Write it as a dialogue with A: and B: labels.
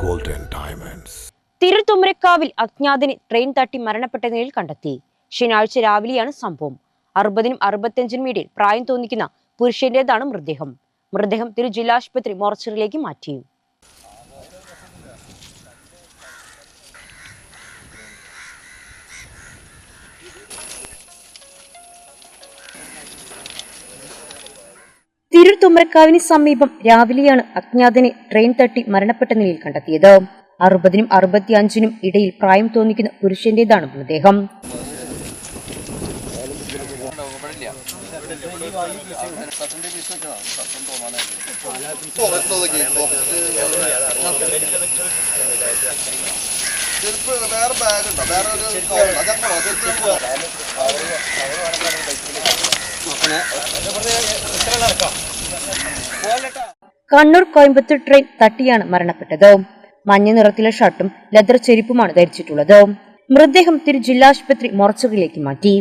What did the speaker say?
A: Gold and Diamonds.
B: തിരുത്തുമ്മരക്കാവിൽ train തട്ടി മരണപ്പെട്ട നിലയിൽ കണ്ടെത്തി. ശനിയാഴ്ച രാവിലെയാണ് സംഭവം. അറുപതിനും അറുപത്തിയഞ്ചിനും ഇടയിൽ പ്രായം തോന്നിക്കുന്ന പുരുഷന്റേതാണ് മൃതദേഹം. മൃതദേഹം തിരു ജില്ലാശുപത്രി മോർച്ചറിയിലേക്ക് മാറ്റി. തിരുത്തുമ്മരക്കാവിന് സമീപം രാവിലെയാണ് അജ്ഞാതനെ ട്രെയിൻ തട്ടി മരണപ്പെട്ട നിലയിൽ കണ്ടെത്തിയത്. അറുപതിനും അറുപത്തിയഞ്ചിനും ഇടയിൽ പ്രായം തോന്നിക്കുന്ന പുരുഷന്റേതാണ് മൃതദേഹം.
C: ചെരുപ്പ് വേറെ ബാഗ് ഉണ്ടോ? വേറെ ഒരു കവർ അതങ്ങോ ചെരുപ്പ്
B: കണ്ണൂർ കോയമ്പത്തൂർ ട്രെയിൻ തട്ടിയാണ് മരണപ്പെട്ടത്. മഞ്ഞ നിറത്തിലെ ഷർട്ടും ലെതർ ചെരുപ്പുമാണ് ധരിച്ചിട്ടുള്ളത്. മൃതദേഹം തിരു ജില്ലാശുപത്രി മൊറച്ചുകളിലേക്ക് മാറ്റി.